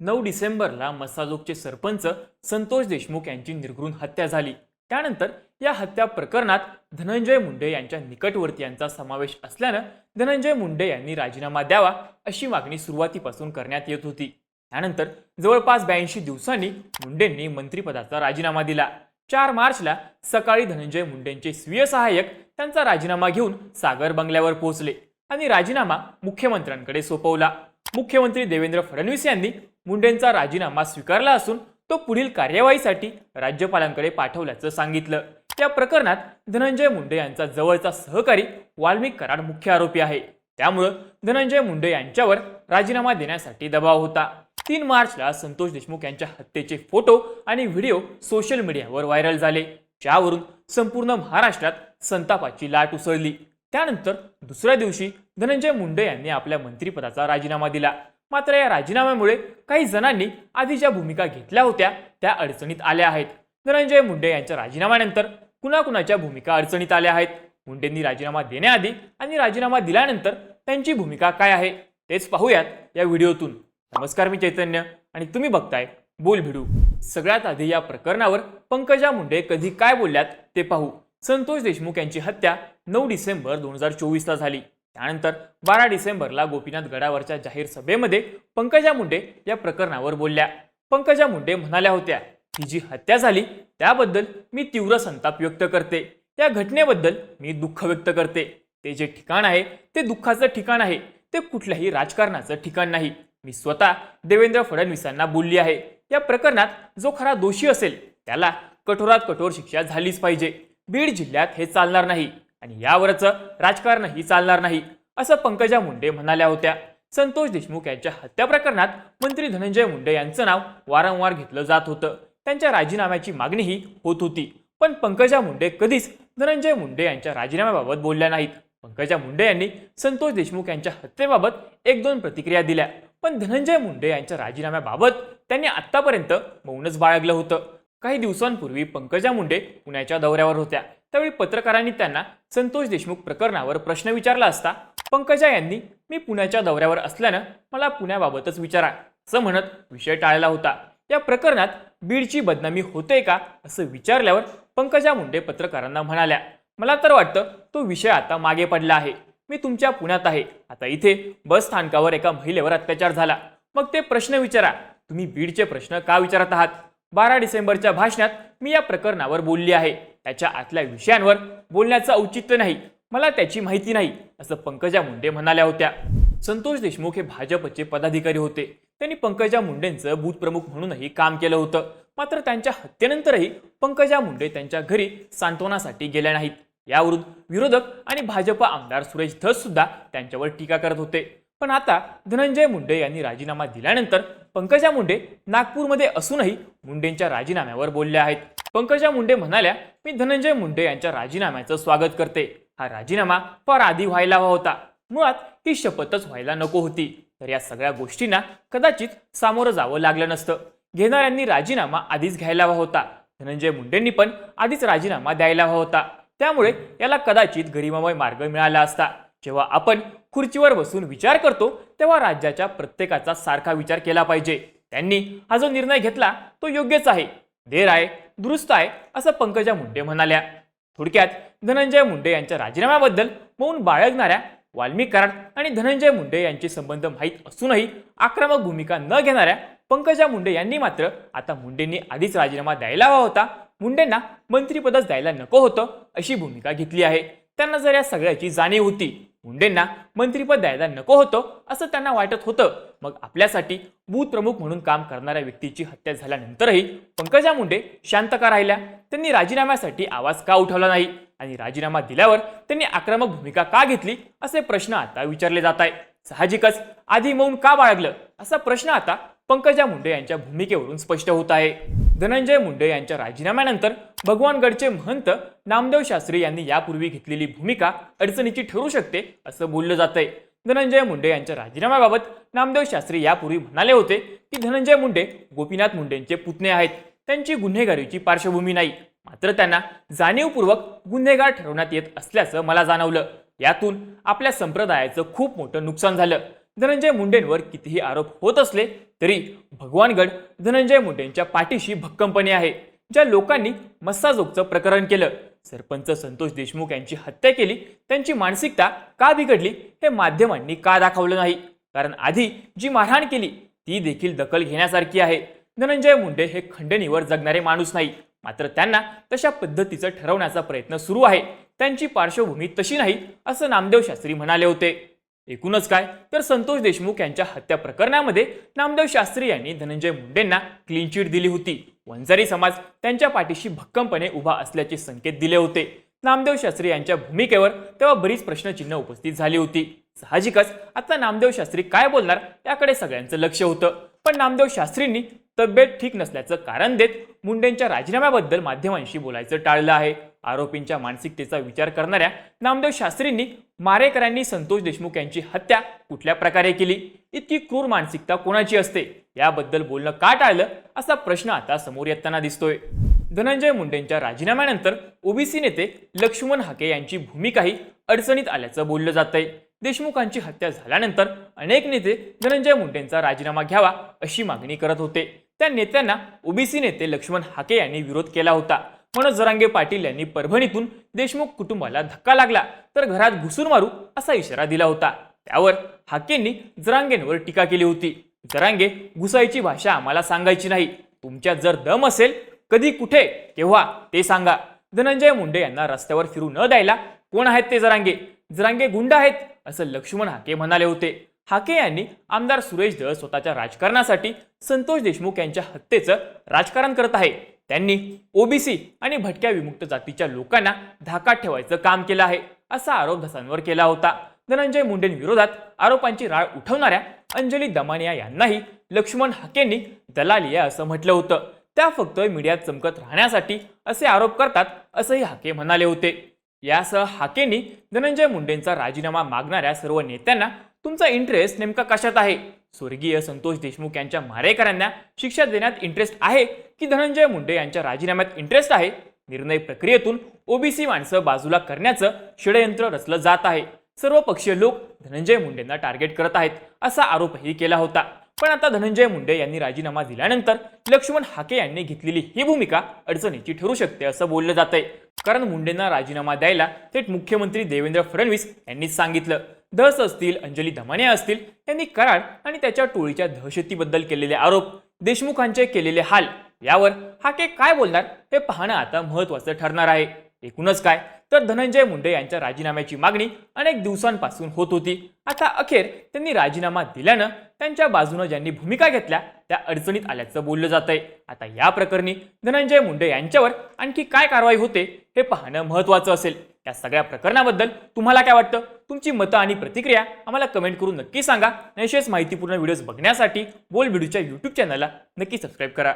नऊ डिसेंबरला मसाजोगचे सरपंच संतोष देशमुख यांची निर्घृण हत्या झाली. त्यानंतर या हत्या प्रकरणात धनंजय मुंडे यांच्या निकटवर्तीयांचा समावेश असल्यानं धनंजय मुंडे यांनी राजीनामा द्यावा अशी मागणी सुरुवातीपासून करण्यात येत होती. त्यानंतर जवळपास ब्याऐंशी दिवसांनी मुंडेंनी मंत्रिपदाचा राजीनामा दिला. चार मार्चला सकाळी धनंजय मुंडेंचे स्वीय सहाय्यक त्यांचा राजीनामा घेऊन सागर बंगल्यावर पोहोचले आणि राजीनामा मुख्यमंत्र्यांकडे सोपवला. मुख्यमंत्री देवेंद्र फडणवीस यांनी मुंडेंचा राजीनामा स्वीकारला असून तो पुढील कार्यवाहीसाठी राज्यपालांकडे पाठवल्याचं सांगितलं. त्या प्रकरणात धनंजय मुंडे यांचा जवळचा सहकारी वाल्मिक कराड मुख्य आरोपी आहे. त्यामुळं धनंजय मुंडे यांच्यावर राजीनामा देण्यासाठी दबाव होता. तीन मार्चला संतोष देशमुख यांच्या हत्येचे फोटो आणि व्हिडिओ सोशल मीडियावर व्हायरल झाले. ज्यावरून संपूर्ण महाराष्ट्रात संतापाची लाट उसळली. त्यानंतर दुसऱ्या दिवशी धनंजय मुंडे यांनी आपल्या मंत्रिपदाचा राजीनामा दिला. मात्र या राजीनाम्यामुळे काही जणांनी आधी ज्या भूमिका घेतल्या होत्या त्या अडचणीत आल्या आहेत. धनंजय मुंडे यांच्या राजीनाम्यानंतर कुणाकुणाच्या भूमिका अडचणीत आल्या आहेत? मुंडेंनी राजीनामा देण्याआधी आणि राजीनामा दिल्यानंतर त्यांची भूमिका काय आहे? तेच पाहूयात या व्हिडिओतून. नमस्कार मी चैतन्य आणि तुम्ही बघताय बोल भिडू. सगळ्यात आधी या प्रकरणावर पंकजा मुंडे कधी काय बोलल्यात ते पाहू. संतोष देशमुख यांची हत्या नऊ डिसेंबर दोन हजार चोवीसला झाली. त्यानंतर बारा डिसेंबरला गोपीनाथ गडावरच्या जाहीर सभेमध्ये पंकजा मुंडे या प्रकरणावर बोलल्या. पंकजा मुंडे म्हणाल्या होत्या ही जी हत्या झाली त्याबद्दल मी तीव्र संताप व्यक्त करते. या घटनेबद्दल मी दुःख व्यक्त करते. ते जे ठिकाण आहे ते दुःखाचं ठिकाण आहे. ते कुठल्याही राजकारणाचं ठिकाण नाही. मी स्वतः देवेंद्र फडणवीसांना बोलली आहे. या प्रकरणात जो खरा दोषी असेल त्याला कठोरात कठोर शिक्षा झालीच पाहिजे. बीड जिल्ह्यात हे चालणार नाही. आणि यावरचं राजकारणही चालणार नाही असं पंकजा मुंडे म्हणाल्या होत्या. संतोष देशमुख यांच्या हत्या प्रकरणात मंत्री धनंजय मुंडे यांचं नाव वारंवार घेतलं जात होतं. त्यांच्या राजीनाम्याची मागणीही होत होती. पण पंकजा मुंडे कधीच धनंजय मुंडे यांच्या राजीनाम्याबाबत बोलल्या नाहीत. पंकजा मुंडे यांनी संतोष देशमुख यांच्या हत्येबाबत एक दोन प्रतिक्रिया दिल्या. पण धनंजय मुंडे यांच्या राजीनाम्याबाबत त्यांनी आतापर्यंत मौनच बाळगलं होतं. काही दिवसांपूर्वी पंकजा मुंडे पुण्याच्या दौऱ्यावर होत्या. त्यावेळी पत्रकारांनी त्यांना संतोष देशमुख प्रकरणावर प्रश्न विचारला असता पंकजा यांनी मी पुण्याच्या दौऱ्यावर असल्यानं मला पुण्याबाबतच विचारा असं म्हणत विषय टाळला होता. या प्रकरणात बीडची बदनामी होते का असं विचारल्यावर पंकजा मुंडे पत्रकारांना म्हणाल्या मला तर वाटतं तो विषय आता मागे पडला आहे. मी तुमच्या पुण्यात आहे. आता इथे बस स्थानकावर एका महिलेवर अत्याचार झाला. मग ते प्रश्न विचारा. तुम्ही बीडचे प्रश्न का विचारत आहात? बारा डिसेंबरच्या भाषणात मी या प्रकरणावर बोलली आहे. त्याच्या आतल्या विषयांवर बोलण्याचं औचित्य नाही. मला त्याची माहिती नाही असं पंकजा मुंडे म्हणाल्या होत्या. संतोष देशमुख हे भाजपचे पदाधिकारी होते. त्यांनी पंकजा मुंडेंचं बूथ प्रमुख म्हणूनही काम केलं होतं. मात्र त्यांच्या हत्येनंतरही पंकजा मुंडे त्यांच्या घरी सांत्वनासाठी गेल्या नाहीत. यावरून विरोधक आणि भाजप आमदार सुरेश धस सुद्धा त्यांच्यावर टीका करत होते. पण आता धनंजय मुंडे यांनी राजीनामा दिल्यानंतर पंकजा मुंडे नागपूरमध्ये असूनही मुंडेंच्या राजीनाम्यावर बोलल्या आहेत. पंकजा मुंडे म्हणाल्या मी धनंजय मुंडे यांच्या राजीनाम्याचं स्वागत करते. हा राजीनामा फार आधी व्हायला हवा होता. मुळात ही शपथच व्हायला नको होती. तर या सगळ्या गोष्टींना कदाचित सामोरं जावं लागलं नसतं. घेणाऱ्यांनी राजीनामा आधीच घ्यायला हवा होता. धनंजय मुंडेंनी पण आधीच राजीनामा द्यायला हवा होता. त्यामुळे याला कदाचित गरिमामय मार्ग मिळाला असता. जेव्हा आपण खुर्चीवर बसून विचार करतो तेव्हा राज्याच्या प्रत्येकाचा सारखा विचार केला पाहिजे. त्यांनी हा जो निर्णय घेतला तो योग्यच आहे. देर आहे दुरुस्त आहे असं पंकजा मुंडे म्हणाल्या. थोडक्यात धनंजय मुंडे यांच्या राजीनाम्याबद्दल मौन बाळगणाऱ्या वाल्मिक कराड आणि धनंजय मुंडे यांचे संबंध माहीत असूनही आक्रमक भूमिका न घेणाऱ्या पंकजा मुंडे यांनी मात्र आता मुंडेंनी आधीच राजीनामा द्यायला हवा होता. मुंडेंना मंत्रिपदच द्यायला नको होतं अशी भूमिका घेतली आहे. त्यांना जर या सगळ्याची जाणीव होती मुंडेंना मंत्रिपद द्यायला नको होतं असं त्यांना वाटत होतं. मग आपल्यासाठी बूथ प्रमुख म्हणून काम करणाऱ्या व्यक्तीची हत्या झाल्यानंतरही पंकजा मुंडे शांत का राहिल्या? त्यांनी राजीनाम्यासाठी आवाज का उठवला नाही? आणि राजीनामा दिल्यावर त्यांनी आक्रमक भूमिका का घेतली? असे प्रश्न आता विचारले जात आहे साहजिकच आधी मौन का बाळगलं? असा प्रश्न आता पंकजा मुंडे यांच्या भूमिकेवरून स्पष्ट होत आहे. धनंजय मुंडे यांच्या राजीनाम्यानंतर भगवानगडचे महंत नामदेव शास्त्री यांनी यापूर्वी घेतलेली भूमिका अडचणीची ठरू शकते असं बोललं जात आहे धनंजय मुंडे यांच्या राजीनाम्याबाबत नामदेव शास्त्री यापूर्वी म्हणाले होते की धनंजय मुंडे गोपीनाथ मुंडेंचे पुतणे आहेत. त्यांची गुन्हेगारीची पार्श्वभूमी नाही. मात्र त्यांना जाणीवपूर्वक गुन्हेगार ठरवण्यात येत असल्याचं मला जाणवलं. यातून आपल्या संप्रदायाचं खूप मोठं नुकसान झालं. धनंजय मुंडेंवर कितीही आरोप होत असले तरी भगवानगड धनंजय मुंडेंच्या पाठीशी भक्कमपणे आहे. ज्या लोकांनी मस्साजोगचं प्रकरण केलं सरपंच संतोष देशमुख यांची हत्या केली त्यांची मानसिकता का बिघडली हे माध्यमांनी का दाखवलं नाही? कारण आधी जी मारहाण केली ती देखील दखल घेण्यासारखी आहे. धनंजय मुंडे हे खंडणीवर जगणारे माणूस नाही. मात्र त्यांना तशा पद्धतीचं ठरवण्याचा प्रयत्न सुरू आहे. त्यांची पार्श्वभूमी तशी नाही असं नामदेव शास्त्री म्हणाले होते. एकूणच काय? तर संतोष देशमुख यांच्या हत्या प्रकरणामध्ये नामदेव शास्त्री यांनी धनंजय मुंडेंना क्लीन चिट दिली होती. वंजारी समाज त्यांच्या पाठीशी भक्कमपणे उभा असल्याचे संकेत दिले होते. नामदेव शास्त्री यांच्या भूमिकेवर तेव्हा बरीच प्रश्नचिन्ह उपस्थित झाली होती. साहजिकच आता नामदेव शास्त्री काय बोलणार याकडे सगळ्यांचं लक्ष होतं. पण नामदेव शास्त्रींनी तब्येत ठीक नसल्याचं कारण देत मुंडेंच्या राजीनाम्याबद्दल माध्यमांशी बोलायचं टाळलं आहे. आरोपींच्या मानसिकतेचा विचार करणाऱ्या नामदेव शास्त्रींनी मारेकरांनी संतोष देशमुख यांची हत्या कुठल्या प्रकारे केली? इतकी क्रूर मानसिकता कोणाची असते? याबद्दल बोलणं का टाळलं? असा प्रश्न आता समोर येताना दिसतोय. धनंजय मुंडेंच्या राजीनाम्यानंतर ओबीसी नेते लक्ष्मण हाके यांची भूमिकाही अडचणीत आल्याचं बोललं जात आहे देशमुखांची हत्या झाल्यानंतर अनेक नेते धनंजय मुंडेंचा राजीनामा घ्यावा अशी मागणी करत होते. त्या नेत्यांना ओबीसी नेते लक्ष्मण हाके यांनी विरोध केला होता. म्हणून जरांगे पाटील यांनी परभणीतून देशमुख कुटुंबाला धक्का लागला तर घरात घुसून मारू असा इशारा दिला होता. त्यावर हाकेंनी जरांगेंवर टीका केली होती. जरांगे घुसायची भाषा आम्हाला सांगायची नाही. तुमच्यात जर दम असेल कधी कुठे केव्हा ते सांगा. धनंजय मुंडे यांना रस्त्यावर फिरू न द्यायला कोण आहेत ते जरांगे? जरांगे गुंड आहेत असं लक्ष्मण हाके म्हणाले होते. हाके यांनी आमदार सुरेश दळ स्वतःच्या राजकारणासाठी संतोष देशमुख यांच्या हत्येचं राजकारण करत आहे. त्यांनी ओबीसी आणि भटक्या विमुक्त जातीच्या लोकांना धाकात ठेवायचं काम केलं आहे असा आरोप धसांवर केला होता. धनंजय मुंडेंविरोधात आरोपांची राळ उठवणाऱ्या अंजली दमानिया यांनाही लक्ष्मण हाकेंनी दलालिया असं म्हटलं होतं. त्या फक्त मीडियात चमकत राहण्यासाठी असे आरोप करतात असंही हाके म्हणाले होते. यासह हाकेंनी धनंजय मुंडेंचा राजीनामा मागणाऱ्या सर्व नेत्यांना तुमचा इंटरेस्ट नेमका कशात आहे? स्वर्गीय संतोष देशमुख यांच्या मारेकऱ्यांना शिक्षा देण्यात इंटरेस्ट आहे की धनंजय मुंडे यांच्या राजीनाम्यात इंटरेस्ट आहे? निर्णय प्रक्रियेतून ओबीसी माणसं बाजूला करण्याचं षडयंत्र रचलं जात आहे. सर्व पक्षीय लोक धनंजय मुंडेंना टार्गेट करत आहेत असा आरोपही केला होता. पण आता धनंजय मुंडे यांनी राजीनामा दिल्यानंतर लक्ष्मण हाके यांनी घेतलेली ही भूमिका अडचणीची ठरू शकते असं बोललं जात आहे कारण मुंडेंना राजीनामा द्यायला थेट मुख्यमंत्री देवेंद्र फडणवीस यांनीच सांगितलं. धस असतील अंजली धमाने असतील यांनी कराड आणि त्याच्या टोळीच्या दहशतीबद्दल केलेले आरोप देशमुखांचे केलेले हाल यावर हाके काय बोलणार हे पाहणं आता महत्वाचं ठरणार आहे. एकूणच काय? तर धनंजय मुंडे यांच्या राजीनाम्याची मागणी अनेक दिवसांपासून होत होती. आता अखेर त्यांनी राजीनामा दिल्यानं त्यांच्या बाजूनं ज्यांनी भूमिका घेतल्या त्या अडचणीत आल्याचं बोललं जात आहे आता या प्रकरणी धनंजय मुंडे यांच्यावर आणखी काय कारवाई होते हे पाहणं महत्वाचं असेल. या सगळ्या प्रकरणाबद्दल तुम्हाला काय वाटतं? तुमची मतं आणि प्रतिक्रिया आम्हाला कमेंट करून नक्की सांगा. आणि असेच माहितीपूर्ण व्हिडिओज बघण्यासाठी बोल व्हिडिओच्या यूट्यूब चॅनलला नक्की सबस्क्राईब करा.